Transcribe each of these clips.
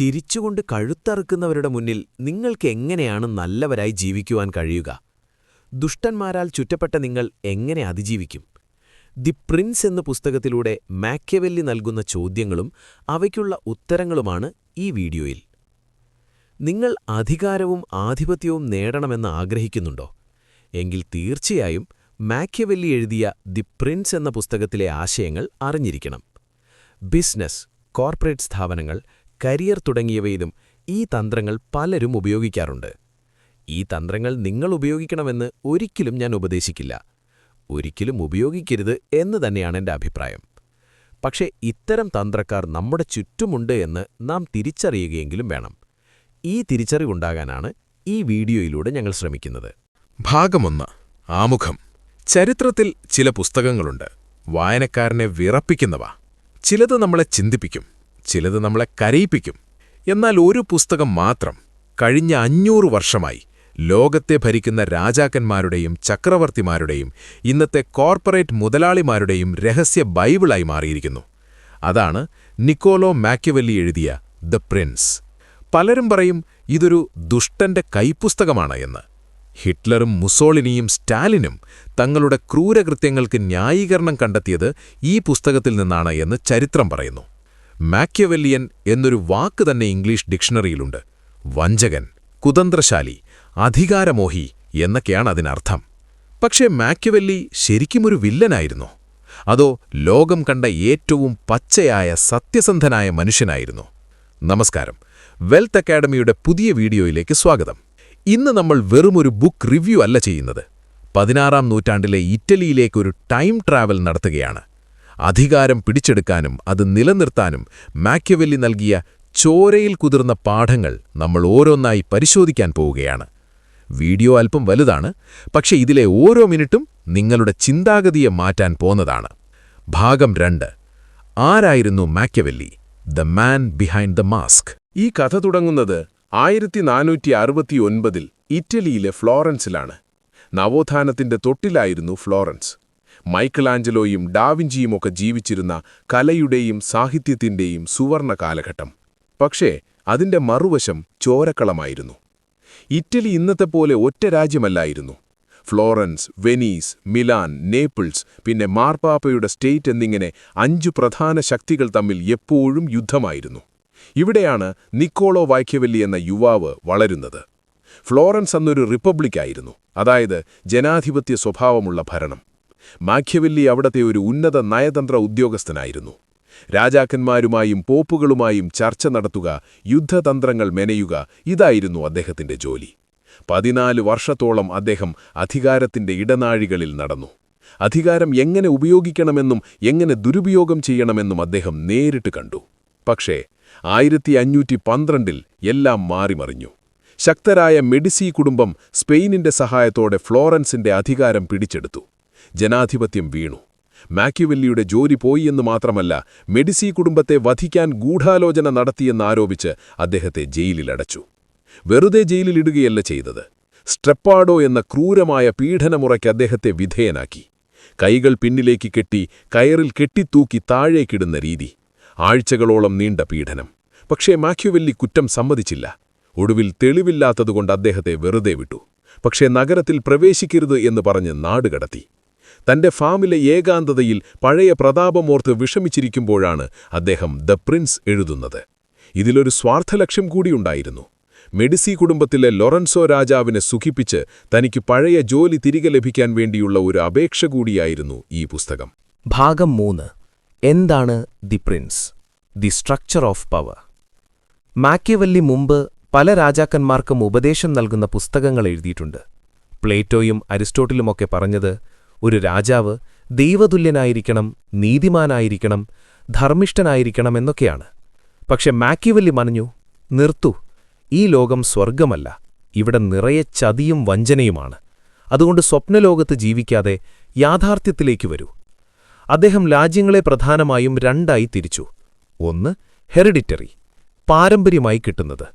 ചിരിച്ചുകൊണ്ട് കഴുത്തറുക്കുന്നവരുടെ മുന്നിൽ നിങ്ങൾക്ക് എങ്ങനെയാണ് നല്ലവരായി ജീവിക്കുവാൻ കഴിയുക? ദുഷ്ടന്മാരാൽ ചുറ്റപ്പെട്ട നിങ്ങൾ എങ്ങനെ അതിജീവിക്കും? ദി പ്രിൻസ് എന്ന പുസ്തകത്തിലൂടെ മാക്യവെല്ലി നൽകുന്ന ചോദ്യങ്ങളും അവയ്ക്കുള്ള ഉത്തരങ്ങളുമാണ് ഈ വീഡിയോയിൽ. നിങ്ങൾ അധികാരവും ആധിപത്യവും നേടണമെന്ന് ആഗ്രഹിക്കുന്നുണ്ടോ? എങ്കിൽ തീർച്ചയായും മാക്യവെല്ലി എഴുതിയ ദി പ്രിൻസ് എന്ന പുസ്തകത്തിലെ ആശയങ്ങൾ അറിഞ്ഞിരിക്കണം. ബിസിനസ് കോർപ്പറേറ്റ് സ്ഥാപനങ്ങൾ കരിയർ തുടങ്ങിയവയിലും ഈ തന്ത്രങ്ങൾ പലരും ഉപയോഗിക്കാറുണ്ട്. ഈ തന്ത്രങ്ങൾ നിങ്ങൾ ഉപയോഗിക്കണമെന്ന് ഒരിക്കലും ഞാൻ ഉപദേശിക്കില്ല. ഒരിക്കലും ഉപയോഗിക്കരുത് എന്ന് തന്നെയാണ് എന്റെ അഭിപ്രായം. പക്ഷേ ഇത്തരം തന്ത്രക്കാർ നമ്മുടെ ചുറ്റുമുണ്ട് എന്ന് നാം തിരിച്ചറിയുകയെങ്കിലും വേണം. ഈ തിരിച്ചറിവുണ്ടാകാനാണ് ഈ വീഡിയോയിലൂടെ ഞങ്ങൾ ശ്രമിക്കുന്നത്. ഭാഗമൊന്ന്. ആമുഖം. ചരിത്രത്തിൽ ചില പുസ്തകങ്ങളുണ്ട്. വായനക്കാരനെ വിറപ്പിക്കുന്നവ. ചിലത് നമ്മളെ ചിന്തിപ്പിക്കും. ചിലത് നമ്മളെ കരയിപ്പിക്കും. എന്നാൽ ഒരു പുസ്തകം മാത്രം കഴിഞ്ഞ അഞ്ഞൂറ് വർഷമായി ലോകത്തെ ഭരിക്കുന്ന രാജാക്കന്മാരുടെയും ചക്രവർത്തിമാരുടെയും ഇന്നത്തെ കോർപ്പറേറ്റ് മുതലാളിമാരുടെയും രഹസ്യ ബൈബിളായി മാറിയിരിക്കുന്നു. അതാണ് നിക്കോലോ മാക്യവെല്ലി എഴുതിയ ദ പ്രിൻസ്. പലരും പറയും ഇതൊരു ദുഷ്ടന്റെ കൈപ്പുസ്തകമാണ് എന്ന്. ഹിറ്റ്ലറും മുസോളിനിയും സ്റ്റാലിനും തങ്ങളുടെ ക്രൂരകൃത്യങ്ങൾക്ക് ന്യായീകരണം കണ്ടെത്തിയത് ഈ പുസ്തകത്തിൽ നിന്നാണ് എന്ന് ചരിത്രം പറയുന്നു. മാക്യവെല്ലിയൻ എന്നൊരു വാക്ക് തന്നെ ഇംഗ്ലീഷ് ഡിക്ഷണറിയിലുണ്ട്. വഞ്ചകൻ കുതന്ത്രശാലി അധികാരമോഹി എന്നൊക്കെയാണ് അതിനർത്ഥം. പക്ഷേ മാക്യവെല്ലി ശരിക്കുമൊരു വില്ലനായിരുന്നു. അതോ ലോകം കണ്ട ഏറ്റവും പച്ചയായ സത്യസന്ധനായ മനുഷ്യനായിരുന്നു. നമസ്കാരം. വെൽത്ത് അക്കാഡമിയുടെ പുതിയ വീഡിയോയിലേക്ക് സ്വാഗതം. ഇന്ന് നമ്മൾ വെറുമൊരു ബുക്ക് റിവ്യൂ അല്ല ചെയ്യുന്നത്. പതിനാറാം നൂറ്റാണ്ടിലെ ഇറ്റലിയിലേക്കൊരു ടൈം ട്രാവൽ നടത്തുകയാണ്. അധികാരം പിടിച്ചെടുക്കാനും അത് നിലനിർത്താനും മാക്യവെല്ലി നൽകിയ ചോരയിൽ കുതിർന്ന പാഠങ്ങൾ നമ്മൾ ഓരോന്നായി പരിശോധിക്കാൻ പോവുകയാണ്. വീഡിയോ അല്പം വലുതാണ് പക്ഷേ ഇതിലെ ഓരോ മിനിറ്റും നിങ്ങളുടെ ചിന്താഗതിയെ മാറ്റാൻ പോന്നതാണ്. ഭാഗം രണ്ട്. ആരായിരുന്നു Machiavelli? The man behind the mask. ഈ കഥ തുടങ്ങുന്നത് ആയിരത്തി നാനൂറ്റി അറുപത്തിയൊൻപതിൽ ഇറ്റലിയിലെ ഫ്ലോറൻസിലാണ്. നവോത്ഥാനത്തിന്റെ തൊട്ടിലായിരുന്നു ഫ്ലോറൻസ്. മൈക്കലാഞ്ചലോയും ഡാവിഞ്ചിയുമൊക്കെ ജീവിച്ചിരുന്ന കലയുടെയും സാഹിത്യത്തിന്റെയും സുവർണ കാലഘട്ടം. പക്ഷേ അതിന്റെ മറുവശം ചോരക്കളമായിരുന്നു. ഇറ്റലി ഇന്നത്തെ പോലെ ഒറ്റ രാജ്യമല്ലായിരുന്നു. ഫ്ലോറൻസ് വെനീസ് മിലാൻ നേപ്പിൾസ് പിന്നെ മാർപ്പാപ്പയുടെ സ്റ്റേറ്റ് എന്നിങ്ങനെ അഞ്ചു പ്രധാന ശക്തികൾ തമ്മിൽ എപ്പോഴും യുദ്ധമായിരുന്നു. ഇവിടെയാണ് നിക്കോളോ വാക്യവല്ലി എന്ന യുവാവ് വളരുന്നത്. ഫ്ലോറൻസ് അന്നൊരു റിപ്പബ്ലിക്കായിരുന്നു. അതായത് ജനാധിപത്യ സ്വഭാവമുള്ള ഭരണം. മാഖ്യവല്ലി അവിടത്തെ ഒരു ഉന്നത നയതന്ത്ര ഉദ്യോഗസ്ഥനായിരുന്നു. രാജാക്കന്മാരുമായും പോപ്പുകളുമായും ചർച്ച നടത്തുക യുദ്ധതന്ത്രങ്ങൾ മെനയുക ഇതായിരുന്നു അദ്ദേഹത്തിന്റെ ജോലി. പതിനാല് വർഷത്തോളം അദ്ദേഹം അധികാരത്തിന്റെ ഇടനാഴികളിൽ നടന്നു. അധികാരം എങ്ങനെ ഉപയോഗിക്കണമെന്നും എങ്ങനെ ദുരുപയോഗം ചെയ്യണമെന്നും അദ്ദേഹം നേരിട്ട് കണ്ടു. പക്ഷേ ആയിരത്തി അഞ്ഞൂറ്റി പന്ത്രണ്ടിൽ എല്ലാം മാറിമറിഞ്ഞു. ശക്തരായ മെഡിസി കുടുംബം സ്പെയിനിന്റെ സഹായത്തോടെ ഫ്ലോറൻസിന്റെ അധികാരം പിടിച്ചെടുത്തു. ജനാധിപത്യം വീണു. മാക്യുവെല്ലിയുടെ ജോലി പോയി എന്ന് മാത്രമല്ല മെഡിസി കുടുംബത്തെ വധിക്കാൻ ഗൂഢാലോചന നടത്തിയെന്നാരോപിച്ച് അദ്ദേഹത്തെ ജയിലിലടച്ചു. വെറുതെ ജയിലിലിടുകയല്ല ചെയ്തത്. സ്ട്രെപ്പാഡോ എന്ന ക്രൂരമായ പീഡനമുറയ്ക്ക് അദ്ദേഹത്തെ വിധേയനാക്കി. കൈകൾ പിന്നിലേക്ക് കെട്ടി കയറിൽ കെട്ടിത്തൂക്കി താഴേക്കിടുന്ന രീതി. ആഴ്ചകളോളം നീണ്ട പീഡനം. പക്ഷേ മാക്യുവെല്ലി കുറ്റം സമ്മതിച്ചില്ല. ഒടുവിൽ തെളിവില്ലാത്തതുകൊണ്ട് അദ്ദേഹത്തെ വെറുതെ വിട്ടു. പക്ഷേ നഗരത്തിൽ പ്രവേശിക്കരുത് എന്ന് പറഞ്ഞ് നാടുകടത്തി. തന്റെ ഫാമിലെ ഏകാന്തതയിൽ പഴയ പ്രതാപമോർത്ത് വിഷമിച്ചിരിക്കുമ്പോഴാണ് അദ്ദേഹം ദ പ്രിൻസ് എഴുതുന്നത്. ഇതിലൊരു സ്വാർത്ഥലക്ഷ്യം കൂടിയുണ്ടായിരുന്നു മെഡിസി കുടുംബത്തിലെ ലൊറൻസോ രാജാവിനെ സുഖിപ്പിച്ച് തനിക്ക് പഴയ ജോലി തിരികെ ലഭിക്കാൻ വേണ്ടിയുള്ള ഒരു അപേക്ഷ കൂടിയായിരുന്നു ഈ പുസ്തകം. ഭാഗം മൂന്ന്. എന്താണ് the Prince? The structure of power. Machiavelli മുമ്പ് പല രാജാക്കന്മാർക്കും ഉപദേശം നൽകുന്ന പുസ്തകങ്ങൾ എഴുതിയിട്ടുണ്ട്. പ്ലേറ്റോയും അരിസ്റ്റോട്ടിലുമൊക്കെ പറഞ്ഞത് ഒരു രാജാവ് ദൈവതുല്യനായിരിക്കണം നീതിമാനായിരിക്കണം ധർമ്മിഷ്ഠനായിരിക്കണം എന്നൊക്കെയാണ്. പക്ഷെ മാക്യുവല്ലി മനഞ്ഞു നിർത്തു ഈ ലോകം സ്വർഗമല്ല ഇവിടെ നിറയെ ചതിയും വഞ്ചനയുമാണ്. അതുകൊണ്ട് സ്വപ്നലോകത്ത് ജീവിക്കാതെ യാഥാർത്ഥ്യത്തിലേക്ക് വരൂ. അദ്ദേഹം രാജ്യങ്ങളെ പ്രധാനമായും രണ്ടായി തിരിച്ചു. ഒന്ന് ഹെറിഡിറ്ററി പാരമ്പര്യമായി കിട്ടുന്നത്.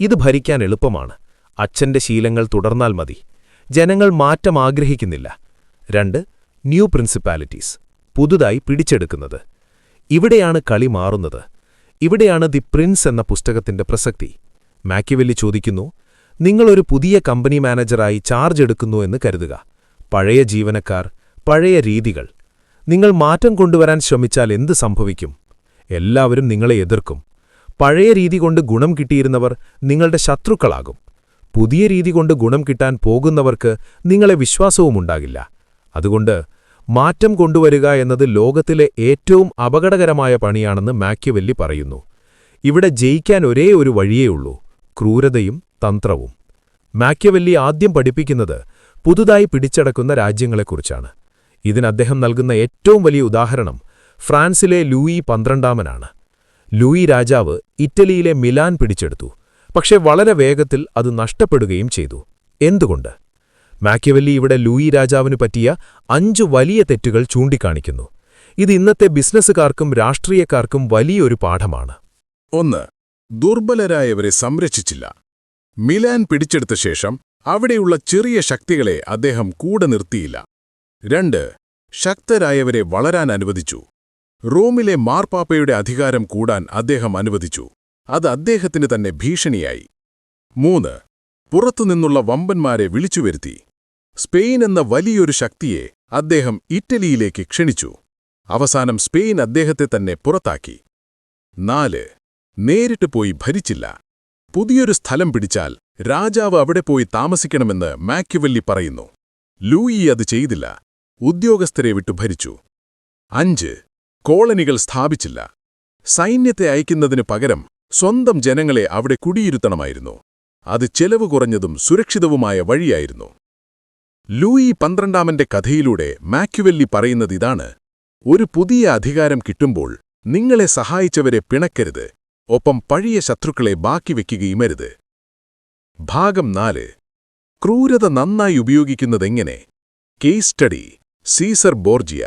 ഇത് ഭരിക്കാൻ എളുപ്പമാണ്. അച്ഛന്റെ ശീലങ്ങൾ തുടർന്നാൽ മതി. ജനങ്ങൾ മാറ്റം ആഗ്രഹിക്കുന്നില്ല. രണ്ട് ന്യൂ പ്രിൻസിപ്പാലിറ്റീസ് പുതുതായി പിടിച്ചെടുക്കുന്നത്. ഇവിടെയാണ് കളി മാറുന്നത്. ഇവിടെയാണ് ദി പ്രിൻസ് എന്ന പുസ്തകത്തിന്റെ പ്രസക്തി. മാക്കിവെല്ലി ചോദിക്കുന്നു നിങ്ങളൊരു പുതിയ കമ്പനി മാനേജറായി ചാർജ് എടുക്കുന്നു എന്ന് കരുതുക. പഴയ ജീവനക്കാർ പഴയ രീതികൾ. നിങ്ങൾ മാറ്റം കൊണ്ടുവരാൻ ശ്രമിച്ചാൽ എന്ത് സംഭവിക്കും? എല്ലാവരും നിങ്ങളെ എതിർക്കും. പഴയ രീതി കൊണ്ട് ഗുണം കിട്ടിയിരുന്നവർ നിങ്ങളുടെ ശത്രുക്കളാകും. പുതിയ രീതി കൊണ്ട് ഗുണം കിട്ടാൻ പോകുന്നവർക്ക് നിങ്ങളെ വിശ്വാസവുമുണ്ടാകില്ല. അതുകൊണ്ട് മാറ്റം കൊണ്ടുവരിക എന്നത് ലോകത്തിലെ ഏറ്റവും അപകടകരമായ പണിയാണെന്ന് മാക്യവെല്ലി പറയുന്നു. ഇവിടെ ജയിക്കാൻ ഒരേ ഒരു വഴിയേയുള്ളൂ ക്രൂരതയും തന്ത്രവും. മാക്യവെല്ലി ആദ്യം പഠിപ്പിക്കുന്നത് പുതുതായി പിടിച്ചടക്കുന്ന രാജ്യങ്ങളെക്കുറിച്ചാണ്. ഇതിനദ്ദേഹം നൽകുന്ന ഏറ്റവും വലിയ ഉദാഹരണം ഫ്രാൻസിലെ ലൂയി പന്ത്രണ്ടാമനാണ്. ലൂയി രാജാവ് ഇറ്റലിയിലെ മിലാൻ പിടിച്ചെടുത്തു പക്ഷേ വളരെ വേഗത്തിൽ അത് നഷ്ടപ്പെടുകയും ചെയ്തു. എന്തുകൊണ്ട്? മാക്യവെല്ലി ഇവിടെ ലൂയി രാജാവിന് പറ്റിയ അഞ്ചു വലിയ തെറ്റുകൾ ചൂണ്ടിക്കാണിക്കുന്നു. ഇത് ഇന്നത്തെ ബിസിനസ്സുകാർക്കും രാഷ്ട്രീയക്കാർക്കും വലിയൊരു പാഠമാണ്. ഒന്ന് ദുർബലരായവരെ സംരക്ഷിച്ചില്ല. മിലാൻ പിടിച്ചെടുത്ത ശേഷം അവിടെയുള്ള ചെറിയ ശക്തികളെ അദ്ദേഹം കൂടെ നിർത്തിയില്ല. രണ്ട് ശക്തരായവരെ വളരാൻ അനുവദിച്ചു. റോമിലെ മാർപ്പാപ്പയുടെ അധികാരം കൂടാൻ അദ്ദേഹം അനുവദിച്ചു. അത് അദ്ദേഹത്തിന് തന്നെ ഭീഷണിയായി. മൂന്ന് പുറത്തുനിന്നുള്ള വമ്പന്മാരെ വിളിച്ചുവരുത്തി. സ്പെയിൻ എന്ന വലിയൊരു ശക്തിയെ അദ്ദേഹം ഇറ്റലിയിലേക്ക് ക്ഷണിച്ചു. അവസാനം സ്പെയിൻ അദ്ദേഹത്തെ തന്നെ പുറത്താക്കി. നാല് നേരിട്ട് പോയി ഭരിച്ചില്ല. പുതിയൊരു സ്ഥലം പിടിച്ചാൽ രാജാവ് അവിടെ പോയി താമസിക്കണമെന്ന് മാക്യുവല്ലി പറയുന്നു. ലൂയി അത് ചെയ്തില്ല. ഉദ്യോഗസ്ഥരെ വിട്ടു ഭരിച്ചു. അഞ്ച് കോളനികൾ സ്ഥാപിച്ചില്ല. സൈന്യത്തെ അയക്കുന്നതിനു പകരം സ്വന്തം ജനങ്ങളെ അവിടെ കുടിയിരുത്തണമായിരുന്നു. അത് ചെലവ് കുറഞ്ഞതും സുരക്ഷിതവുമായ വഴിയായിരുന്നു. ലൂയി പന്ത്രണ്ടാമന്റെ കഥയിലൂടെ മാക്യുവെല്ലി പറയുന്നത് ഇതാണ് ഒരു പുതിയ അധികാരം കിട്ടുമ്പോൾ നിങ്ങളെ സഹായിച്ചവരെ പിണക്കരുത് ഒപ്പം പഴയ ശത്രുക്കളെ ബാക്കി വയ്ക്കുകയുമരുത് ഭാഗം നാല്. ക്രൂരത നന്നായി ഉപയോഗിക്കുന്നതെങ്ങനെ? Case study. Caesar Borgia.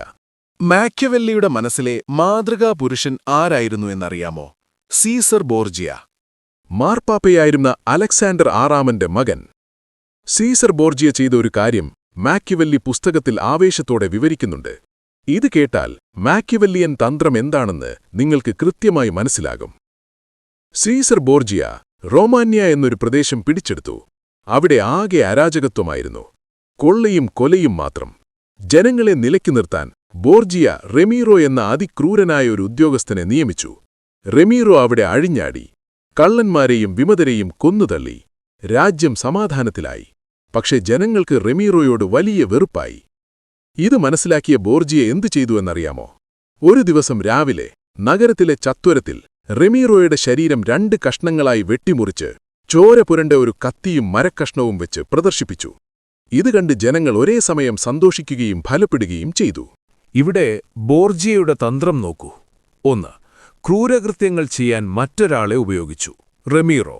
മാക്യവെല്ലിയുടെ മനസ്സിലെ മാതൃകാ പുരുഷൻ ആരായിരുന്നു എന്നറിയാമോ? Caesar Borgia. മാർപ്പാപ്പയായിരുന്ന അലക്സാണ്ടർ ആറാമന്റെ മകൻ. സീസർ ബോർജിയ ചെയ്ത ഒരു കാര്യം മാക്യുവല്ലി പുസ്തകത്തിൽ ആവേശത്തോടെ വിവരിക്കുന്നുണ്ട്. ഇത് കേട്ടാൽ മാക്യുവല്ലിയൻ തന്ത്രം എന്താണെന്ന് നിങ്ങൾക്ക് കൃത്യമായി മനസ്സിലാകും. സീസർ ബോർജിയ റോമാന്യ എന്നൊരു പ്രദേശം പിടിച്ചെടുത്തു. അവിടെ ആകെ അരാജകത്വമായിരുന്നു. കൊള്ളയും കൊലയും മാത്രം. ജനങ്ങളെ നിലയ്ക്കു നിർത്താൻ ബോർജിയ റെമീറോ എന്ന അതിക്രൂരനായ ഒരു ഉദ്യോഗസ്ഥനെ നിയമിച്ചു. റെമീറോ അവിടെ അഴിഞ്ഞാടി. കള്ളന്മാരെയും വിമതരെയും കൊന്നുതള്ളി. രാജ്യം സമാധാനത്തിലായി. പക്ഷെ ജനങ്ങൾക്ക് റെമീറോയോട് വലിയ വെറുപ്പായി. ഇത് മനസ്സിലാക്കിയ ബോർജിയെ എന്തു ചെയ്തുവെന്നറിയാമോ ഒരു ദിവസം രാവിലെ നഗരത്തിലെ ചത്വരത്തിൽ റെമീറോയുടെ ശരീരം രണ്ട് കഷ്ണങ്ങളായി വെട്ടിമുറിച്ച് ചോര പുരണ്ട ഒരു കത്തിയും മരക്കഷ്ണവും വെച്ച് പ്രദർശിപ്പിച്ചു. ഇത് കണ്ട് ജനങ്ങൾ ഒരേ സമയം സന്തോഷിക്കുകയും ഫലപ്പെടുകയും ചെയ്തു. ഇവിടെ ബോർജിയയുടെ തന്ത്രം നോക്കൂ. ഒന്ന് ക്രൂരകൃത്യങ്ങൾ ചെയ്യാൻ മറ്റൊരാളെ ഉപയോഗിച്ചു. റെമീറോ.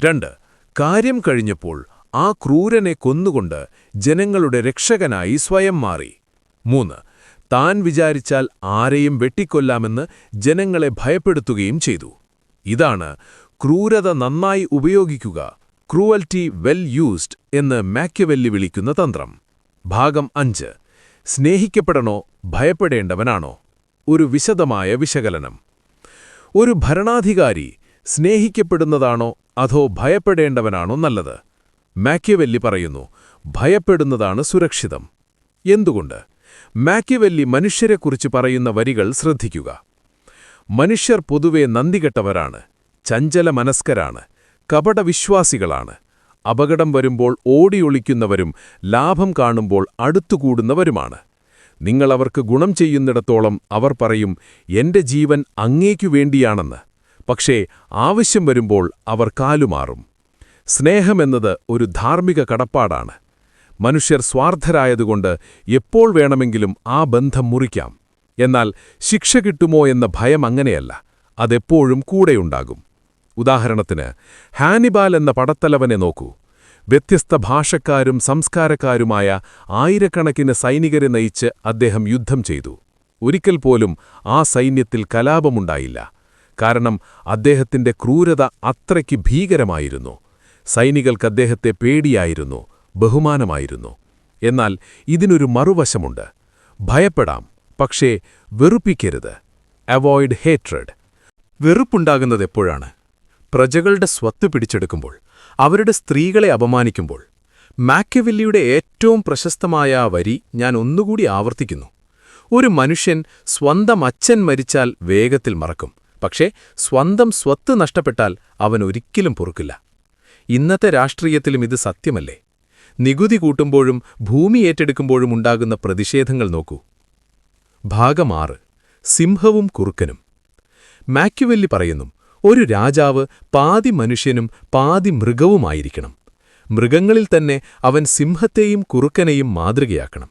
രണ്ട് കാര്യം കഴിഞ്ഞപ്പോൾ ആ ക്രൂരനെ കൊന്നുകൊണ്ട് ജനങ്ങളുടെ രക്ഷകനായി സ്വയം മാറി. മൂന്ന് താൻ വിചാരിച്ചാൽ ആരെയും വെട്ടിക്കൊല്ലാമെന്ന് ജനങ്ങളെ ഭയപ്പെടുത്തുകയും ചെയ്തു. ഇതാണ് ക്രൂരത നന്നായി ഉപയോഗിക്കുക ക്രൂവൽറ്റി വെൽ യൂസ്ഡ് എന്ന് മാക്യവെല്ലി വിളിക്കുന്ന തന്ത്രം. ഭാഗം അഞ്ച് സ്നേഹിക്കപ്പെടണോ ഭയപ്പെടേണ്ടവനാണോ? ഒരു വിശദമായ വിശകലനം. ഒരു ഭരണാധികാരി സ്നേഹിക്കപ്പെടുന്നതാണോ അതോ ഭയപ്പെടേണ്ടവനാണോ നല്ലത്? മാക്യവെല്ലി പറയുന്നു ഭയപ്പെടുന്നതാണ് സുരക്ഷിതം. എന്തുകൊണ്ട്? മാക്യവെല്ലി മനുഷ്യരെക്കുറിച്ച് പറയുന്ന വരികൾ ശ്രദ്ധിക്കുക. മനുഷ്യർ പൊതുവെ നന്ദികെട്ടവരാണ് ചഞ്ചല മനസ്കരാണ് കപടവിശ്വാസികളാണ്. അപകടം വരുമ്പോൾ ഓടിയൊളിക്കുന്നവരും ലാഭം കാണുമ്പോൾ അടുത്തുകൂടുന്നവരുമാണ്. നിങ്ങളവർക്ക് ഗുണം ചെയ്യുന്നിടത്തോളം അവർ പറയും എന്റെ ജീവൻ അങ്ങേക്കു വേണ്ടിയാണെന്ന്. പക്ഷേ ആവശ്യം വരുമ്പോൾ അവർ കാലുമാറും. സ്നേഹമെന്നത് ഒരു ധാർമ്മിക കടപ്പാടാണ്. മനുഷ്യർ സ്വാർത്ഥരായതുകൊണ്ട് എപ്പോൾ വേണമെങ്കിലും ആ ബന്ധം മുറിക്കാം. എന്നാൽ ശിക്ഷ കിട്ടുമോ എന്ന ഭയം അങ്ങനെയല്ല അതെപ്പോഴും കൂടെയുണ്ടാകും. ഉദാഹരണത്തിന് ഹാനിബാൽ എന്ന പടത്തലവനെ നോക്കൂ. വ്യത്യസ്ത ഭാഷക്കാരും സംസ്കാരക്കാരുമായ ആയിരക്കണക്കിന് സൈനികരെ നയിച്ച് അദ്ദേഹം യുദ്ധം ചെയ്തു. ഒരിക്കൽ പോലും ആ സൈന്യത്തിൽ കലാപമുണ്ടായില്ല. കാരണം അദ്ദേഹത്തിന്റെ ക്രൂരത അത്രയ്ക്ക് ഭീകരമായിരുന്നു. സൈനികൾക്ക് അദ്ദേഹത്തെ പേടിയായിരുന്നു ബഹുമാനമായിരുന്നു. എന്നാൽ ഇതിനൊരു മറുവശമുണ്ട്. ഭയപ്പെടാം പക്ഷേ വെറുപ്പിക്കരുത്. അവോയ്ഡ് ഹേട്രഡ് വെറുപ്പുണ്ടാകുന്നത് എപ്പോഴാണ്? പ്രജകളുടെ സ്വത്ത് പിടിച്ചെടുക്കുമ്പോൾ അവരുടെ സ്ത്രീകളെ അപമാനിക്കുമ്പോൾ. മാക്യവെല്ലിയുടെ ഏറ്റവും പ്രശസ്തമായ വരി ഞാൻ ഒന്നുകൂടി ആവർത്തിക്കുന്നു. ഒരു മനുഷ്യൻ സ്വന്തം അച്ഛൻ മരിച്ചാൽ വേഗത്തിൽ മറക്കും പക്ഷേ സ്വന്തം സ്വത്ത് നഷ്ടപ്പെട്ടാൽ അവൻ ഒരിക്കലും പൊറുക്കില്ല. ഇന്നത്തെ രാഷ്ട്രീയത്തിലും ഇത് സത്യമല്ലേ? നികുതി കൂട്ടുമ്പോഴും ഭൂമി ഏറ്റെടുക്കുമ്പോഴും ഉണ്ടാകുന്ന പ്രതിഷേധങ്ങൾ നോക്കൂ. ഭാഗമാറ് സിംഹവും കുറുക്കനും. മാക്യുവെല്ലി പറയുന്നു ഒരു രാജാവ് പാതി മനുഷ്യനും പാതി മൃഗവുമായിരിക്കണം. മൃഗങ്ങളിൽ തന്നെ അവൻ സിംഹത്തെയും കുറുക്കനെയും മാതൃകയാക്കണം.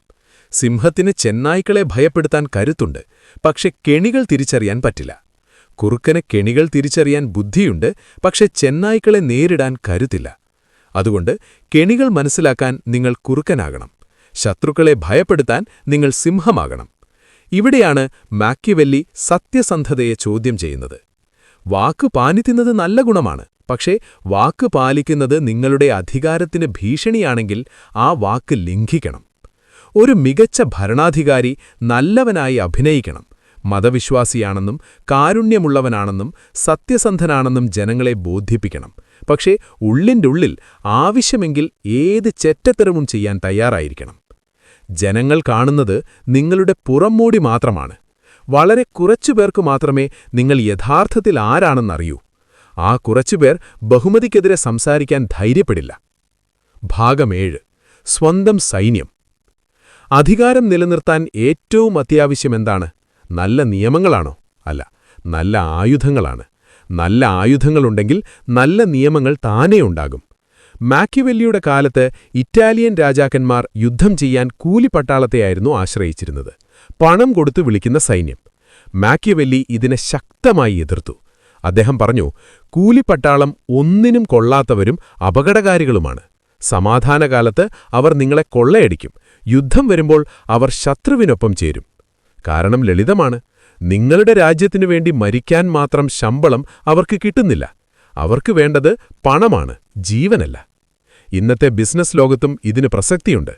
സിംഹത്തിന് ചെന്നായ്ക്കളെ ഭയപ്പെടുത്താൻ കരുത്തുണ്ട് പക്ഷെ കെണികൾ തിരിച്ചറിയാൻ പറ്റില്ല. കുറുക്കന് കെണികൾ തിരിച്ചറിയാൻ ബുദ്ധിയുണ്ട് പക്ഷെ ചെന്നായ്ക്കളെ നേരിടാൻ കരുത്തില്ല അതുകൊണ്ട് കെണികൾ മനസ്സിലാക്കാൻ നിങ്ങൾ കുറുക്കനാകണം. ശത്രുക്കളെ ഭയപ്പെടുത്താൻ നിങ്ങൾ സിംഹമാകണം. ഇവിടെയാണ് മാക്യുവെല്ലി സത്യസന്ധതയെ ചോദ്യം ചെയ്യുന്നത്. വാക്ക് പാലിക്കുന്നത് നല്ല ഗുണമാണ് പക്ഷേ വാക്ക് പാലിക്കുന്നത് നിങ്ങളുടെ അധികാരത്തിന് ഭീഷണിയാണെങ്കിൽ ആ വാക്ക് ലംഘിക്കണം. ഒരു മികച്ച ഭരണാധികാരി നല്ലവനായി അഭിനയിക്കണം. മതവിശ്വാസിയാണെന്നും കാരുണ്യമുള്ളവനാണെന്നും സത്യസന്ധനാണെന്നും ജനങ്ങളെ ബോധിപ്പിക്കണം. പക്ഷേ ഉള്ളിന്റെ ഉള്ളിൽ ആവശ്യമെങ്കിൽ ഏത് ചെറ്റത്തരവും ചെയ്യാൻ തയ്യാറായിരിക്കണം. ജനങ്ങൾ കാണുന്നത് നിങ്ങളുടെ പുറംമൂടി മാത്രമാണ്. വളരെ കുറച്ചുപേർക്ക് മാത്രമേ നിങ്ങൾ യഥാർത്ഥത്തിൽ ആരാണെന്നറിയൂ. ആ കുറച്ചുപേർ ബഹുമതിക്കെതിരെ സംസാരിക്കാൻ ധൈര്യപ്പെടില്ല. ഭാഗമേഴ് സ്വന്തം സൈന്യം. അധികാരം നിലനിർത്താൻ ഏറ്റവും അത്യാവശ്യമെന്താണ്? നല്ല നിയമങ്ങളാണോ? അല്ല നല്ല ആയുധങ്ങളാണ്. നല്ല ആയുധങ്ങളുണ്ടെങ്കിൽ നല്ല നിയമങ്ങൾ താനേ ഉണ്ടാകും. മാക്യുവെല്ലിയുടെ കാലത്ത് ഇറ്റാലിയൻ രാജാക്കന്മാർ യുദ്ധം ചെയ്യാൻ കൂലിപ്പട്ടാളത്തെയായിരുന്നു ആശ്രയിച്ചിരുന്നത്. പണം കൊടുത്തു വിളിക്കുന്ന സൈന്യം. മാക്യുവെല്ലി ഇതിനെ ശക്തമായി എതിർത്തു. അദ്ദേഹം പറഞ്ഞു കൂലിപ്പട്ടാളം ഒന്നിനും കൊള്ളാത്തവരും അപകടകാരികളുമാണ്. സമാധാനകാലത്ത് അവർ നിങ്ങളെ കൊള്ളയടിക്കും. യുദ്ധം വരുമ്പോൾ അവർ ശത്രുവിനൊപ്പം ചേരും. കാരണം ലളിതമാണ്. നിങ്ങളുടെ രാജ്യത്തിനു വേണ്ടി മരിക്കാൻ മാത്രം ശമ്പളം അവർക്ക് കിട്ടുന്നില്ല. അവർക്ക് വേണ്ടത് പണമാണ് ജീവനല്ല. ഇന്നത്തെ ബിസിനസ് ലോകത്തും ഇതിന് പ്രസക്തിയുണ്ട്.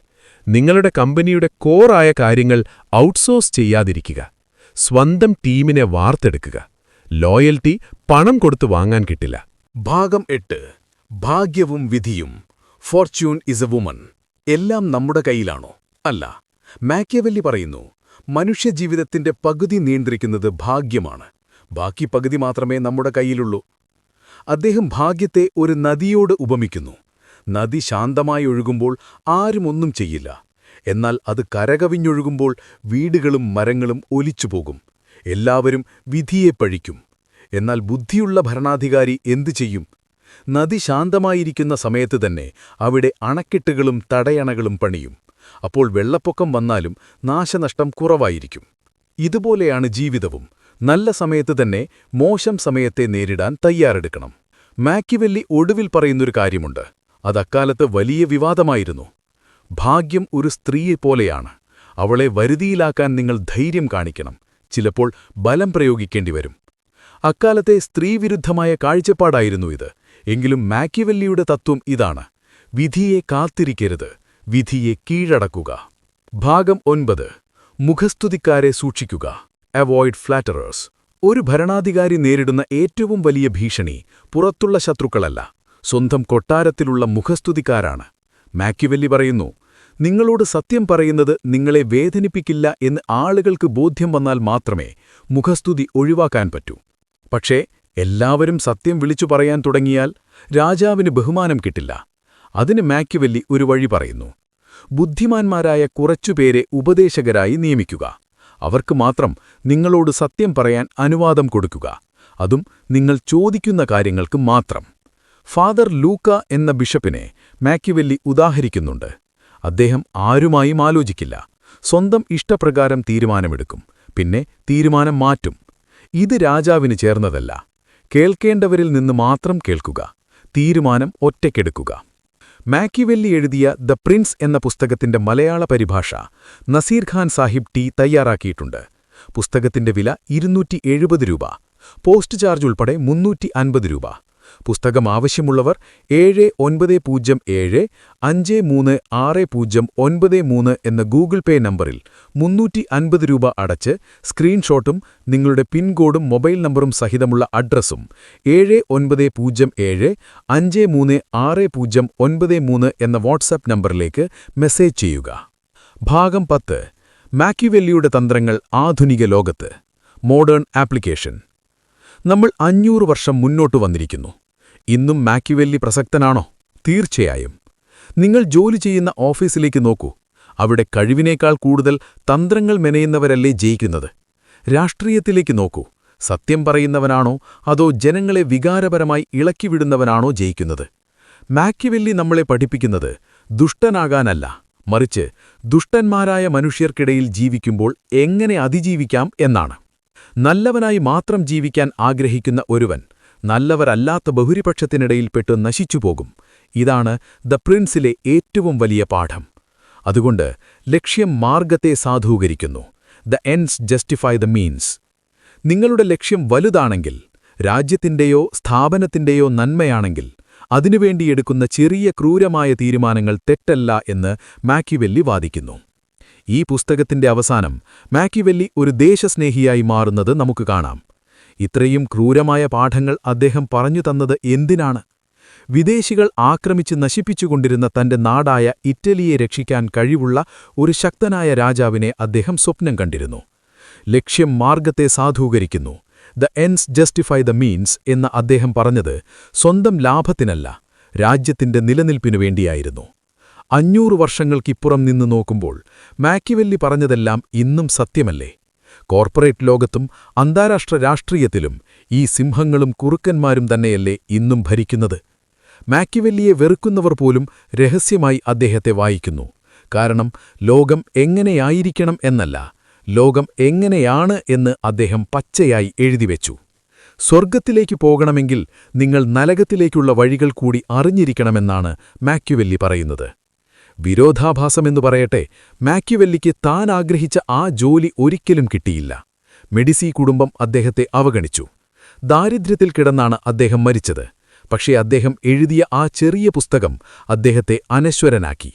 നിങ്ങളുടെ കമ്പനിയുടെ കോറായ കാര്യങ്ങൾ ഔട്ട്സോഴ്സ് ചെയ്യാതിരിക്കുക. സ്വന്തം ടീമിനെ വാർത്തെടുക്കുക. ലോയൽറ്റി പണം കൊടുത്തു വാങ്ങാൻ കിട്ടില്ല. ഭാഗം എട്ട്. ഭാഗ്യവും വിധിയും. Fortune is a woman. എല്ലാം നമ്മുടെ കയ്യിലാണോ? അല്ല. മാക്യവല്ലി പറയുന്നു മനുഷ്യജീവിതത്തിന്റെ പകുതി നിയന്ത്രിക്കുന്നത് ഭാഗ്യമാണ്. ബാക്കി പകുതി മാത്രമേ നമ്മുടെ കയ്യിലുള്ളൂ. അദ്ദേഹം ഭാഗ്യത്തെ ഒരു നദിയോട് ഉപമിക്കുന്നു. നദി ശാന്തമായി ഒഴുകുമ്പോൾ ആരുമൊന്നും ചെയ്യില്ല. എന്നാൽ അത് കരകവിഞ്ഞൊഴുകുമ്പോൾ വീടുകളും മരങ്ങളും ഒലിച്ചുപോകും. എല്ലാവരും വിധിയെ പഴിക്കും. എന്നാൽ ബുദ്ധിയുള്ള ഭരണാധികാരി എന്തു ചെയ്യും? നദി ശാന്തമായിരിക്കുന്ന സമയത്ത് തന്നെ അവിടെ അണക്കെട്ടുകളും തടയണകളും പണിയും. അപ്പോൾ വെള്ളപ്പൊക്കം വന്നാലും നാശനഷ്ടം കുറവായിരിക്കും. ഇതുപോലെയാണ് ജീവിതവും. നല്ല സമയത്ത് തന്നെ മോശം സമയത്തെ നേരിടാൻ തയ്യാറെടുക്കണം. മാക്കിവെല്ലി ഒടുവിൽ പറയുന്നൊരു കാര്യമുണ്ട്. അത് അക്കാലത്ത് വലിയ വിവാദമായിരുന്നു. ഭാഗ്യം ഒരു സ്ത്രീയെ പോലെയാണ്. അവളെ വരുതിയിലാക്കാൻ നിങ്ങൾ ധൈര്യം കാണിക്കണം. ചിലപ്പോൾ ബലം പ്രയോഗിക്കേണ്ടി വരും. അക്കാലത്തെ സ്ത്രീവിരുദ്ധമായ കാഴ്ചപ്പാടായിരുന്നു ഇത്. എങ്കിലും മാക്കിവെല്ലിയുടെ തത്വം ഇതാണ്. വിധിയെ കാത്തിരിക്കരുത്. വിധിയെ കീഴടക്കുക. ഭാഗം ഒൻപത്. മുഖസ്തുതിക്കാരെ സൂക്ഷിക്കുക. അവോയ്ഡ് ഫ്ലാറ്ററേഴ്സ് ഒരു ഭരണാധികാരി നേരിടുന്ന ഏറ്റവും വലിയ ഭീഷണി പുറത്തുള്ള ശത്രുക്കളല്ല. സ്വന്തം കൊട്ടാരത്തിലുള്ള മുഖസ്തുതിക്കാരാണ്. മാക്യുവെല്ലി പറയുന്നു നിങ്ങളോട് സത്യം പറയുന്നത് നിങ്ങളെ വേദനിപ്പിക്കില്ല എന്ന് ആളുകൾക്ക് ബോധ്യം വന്നാൽ മാത്രമേ മുഖസ്തുതി ഒഴിവാക്കാൻ പറ്റൂ. പക്ഷേ എല്ലാവരും സത്യം വിളിച്ചു പറയാൻ തുടങ്ങിയാൽ രാജാവിന് ബഹുമാനം കിട്ടില്ല. അതിന് മാക്യുവെല്ലി ഒരു വഴി പറയുന്നു ബുദ്ധിമാന്മാരായ കുറച്ചുപേരെ ഉപദേശകരായി നിയമിക്കുക. അവർക്ക് മാത്രം നിങ്ങളോട് സത്യം പറയാൻ അനുവാദം കൊടുക്കുക. അതും നിങ്ങൾ ചോദിക്കുന്ന കാര്യങ്ങൾക്ക് മാത്രം. ഫാദർ ലൂക്ക എന്ന ബിഷപ്പിനെ മാക്യുവെല്ലി ഉദാഹരിക്കുന്നുണ്ട്. അദ്ദേഹം ആരുമായും ആലോചിക്കില്ല. സ്വന്തം ഇഷ്ടപ്രകാരം തീരുമാനമെടുക്കും. പിന്നെ തീരുമാനം മാറ്റും. ഇത് രാജാവിന് ചേർന്നതല്ല. കേൾക്കേണ്ടവരിൽ നിന്ന് മാത്രം കേൾക്കുക. തീരുമാനം ഒറ്റയ്ക്കെടുക്കുക. മാക്കിവെല്ലി എഴുതിയ ദ പ്രിൻസ് എന്ന പുസ്തകത്തിന്റെ മലയാള പരിഭാഷ നസീർ ഖാൻ സാഹിബ് ടി തയ്യാറാക്കിയിട്ടുണ്ട്. പുസ്തകത്തിന്റെ വില ഇരുന്നൂറ്റി രൂപ. പോസ്റ്റ് ചാർജ് ഉൾപ്പെടെ മുന്നൂറ്റി രൂപ. പുസ്തകം ആവശ്യമുള്ളവർ ഏഴ് ഒൻപത് പൂജ്യം ഏഴ് അഞ്ച് മൂന്ന് ആറ് പൂജ്യം ഒൻപത് മൂന്ന് എന്ന ഗൂഗിൾ പേ നമ്പറിൽ മുന്നൂറ്റി അൻപത് രൂപ അടച്ച് സ്ക്രീൻഷോട്ടും നിങ്ങളുടെ പിൻകോഡും മൊബൈൽ നമ്പറും സഹിതമുള്ള അഡ്രസ്സും ഏഴ് ഒൻപത് പൂജ്യം ഏഴ് അഞ്ച് മൂന്ന് ആറ് പൂജ്യം ഒൻപത് മൂന്ന് എന്ന വാട്സാപ്പ് നമ്പറിലേക്ക് മെസ്സേജ് ചെയ്യുക. ഭാഗം പത്ത്. മാക്യുവെല്ലിയുടെ തന്ത്രങ്ങൾ ആധുനിക ലോകത്ത്. Modern application. നമ്മൾ അഞ്ഞൂറ് വർഷം മുന്നോട്ടു വന്നിരിക്കുന്നു. ഇന്നും മാക്യുവെല്ലി പ്രസക്തനാണോ? തീർച്ചയായും. നിങ്ങൾ ജോലി ചെയ്യുന്ന ഓഫീസിലേക്ക് നോക്കൂ. അവിടെ കഴിവിനേക്കാൾ കൂടുതൽ തന്ത്രങ്ങൾ മെനയുന്നവരല്ലേ ജയിക്കുന്നത്. രാഷ്ട്രീയത്തിലേക്ക് നോക്കൂ. സത്യം പറയുന്നവനാണോ അതോ ജനങ്ങളെ വികാരപരമായി ഇളക്കിവിടുന്നവനാണോ ജയിക്കുന്നത്? മാക്യുവെല്ലി നമ്മളെ പഠിപ്പിക്കുന്നത് ദുഷ്ടനാകാനല്ല. മറിച്ച് ദുഷ്ടന്മാരായ മനുഷ്യർക്കിടയിൽ ജീവിക്കുമ്പോൾ എങ്ങനെ അതിജീവിക്കാം എന്നാണ്. നല്ലവനായി മാത്രം ജീവിക്കാൻ ആഗ്രഹിക്കുന്ന ഒരുവൻ നല്ലവരല്ലാത്ത ബഹുരിപക്ഷത്തിനിടയിൽപ്പെട്ട് നശിച്ചുപോകും. ഇതാണ് ദ പ്രിൻസിലെ ഏറ്റവും വലിയ പാഠം. അതുകൊണ്ട് ലക്ഷ്യം മാർഗത്തെ സാധൂകരിക്കുന്നു. The ends justify the means. നിങ്ങളുടെ ലക്ഷ്യം വലുതാണെങ്കിൽ രാജ്യത്തിന്റെയോ സ്ഥാപനത്തിന്റെയോ നന്മയാണെങ്കിൽ അതിനുവേണ്ടി എടുക്കുന്ന ചെറിയ ക്രൂരമായ തീരുമാനങ്ങൾ തെറ്റല്ല എന്ന് മാക്യുവെല്ലി വാദിക്കുന്നു. ഈ പുസ്തകത്തിന്റെ അവസാനം മാക്യുവെല്ലി ഒരു ദേശസ്നേഹിയായി മാറുന്നത് നമുക്ക് കാണാം. ഇത്രയും ക്രൂരമായ പാഠങ്ങൾ അദ്ദേഹം പറഞ്ഞു തന്നത് എന്തിനാണ്? വിദേശികൾ ആക്രമിച്ച് നശിപ്പിച്ചുകൊണ്ടിരുന്ന തന്റെ നാടായ ഇറ്റലിയെ രക്ഷിക്കാൻ കഴിവുള്ള ഒരു ശക്തനായ രാജാവിനെ അദ്ദേഹം സ്വപ്നം കണ്ടിരുന്നു. ലക്ഷ്യം മാർഗത്തെ സാധൂകരിക്കുന്നു. The ends justify the means എന്ന അദ്ദേഹം പറഞ്ഞത് സ്വന്തം ലാഭത്തിനല്ല രാജ്യത്തിന്റെ നിലനിൽപ്പിനു വേണ്ടിയായിരുന്നു. അഞ്ഞൂറ് വർഷങ്ങൾക്കിപ്പുറം നിന്ന് നോക്കുമ്പോൾ മാക്കിവെല്ലി പറഞ്ഞതെല്ലാം ഇന്നും സത്യമല്ലേ? കോർപ്പറേറ്റ് ലോകത്തും അന്താരാഷ്ട്ര രാഷ്ട്രീയത്തിലും ഈ സിംഹങ്ങളും കുറുക്കന്മാരും തന്നെയല്ലേ ഇന്നും ഭരിക്കുന്നത്. മാക്കിവെല്ലിയെ വെറുക്കുന്നവർ പോലും രഹസ്യമായി അദ്ദേഹത്തെ വായിക്കുന്നു. കാരണം ലോകം എങ്ങനെയായിരിക്കണം എന്നല്ല ലോകം എങ്ങനെയാണ് എന്ന് അദ്ദേഹം പച്ചയായി എഴുതിവെച്ചു സ്വർഗത്തിലേക്ക് പോകണമെങ്കിൽ നിങ്ങൾ നരകത്തിലേക്കുള്ള വഴികൾ കൂടി അറിഞ്ഞിരിക്കണമെന്നാണ് മാക്യുവെല്ലി പറയുന്നത്. വിരോധാഭാസമെന്നു പറയട്ടെ മാക്യുവെല്ലിക്ക് താൻ ആഗ്രഹിച്ച ആ ജോലി ഒരിക്കലും കിട്ടിയില്ല. മെഡിസി കുടുംബം അദ്ദേഹത്തെ അവഗണിച്ചു. ദാരിദ്ര്യത്തിൽ കിടന്നാണ് അദ്ദേഹം മരിച്ചത്. പക്ഷേ അദ്ദേഹം എഴുതിയ ആ ചെറിയ പുസ്തകം അദ്ദേഹത്തെ അനശ്വരനാക്കി.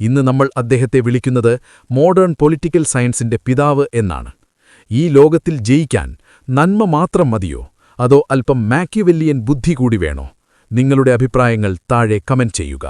ഇന്ന് നമ്മൾ അദ്ദേഹത്തെ വിളിക്കുന്നത് മോഡേൺ പൊളിറ്റിക്കൽ സയൻസിന്റെ പിതാവ് എന്നാണ്. ഈ ലോകത്തിൽ ജയിക്കാൻ നന്മ മാത്രം മതിയോ? അതോ അല്പം മാക്യുവെല്ലിയൻ ബുദ്ധി കൂടി വേണോ? നിങ്ങളുടെ അഭിപ്രായങ്ങൾ താഴെ കമന്റ് ചെയ്യുക.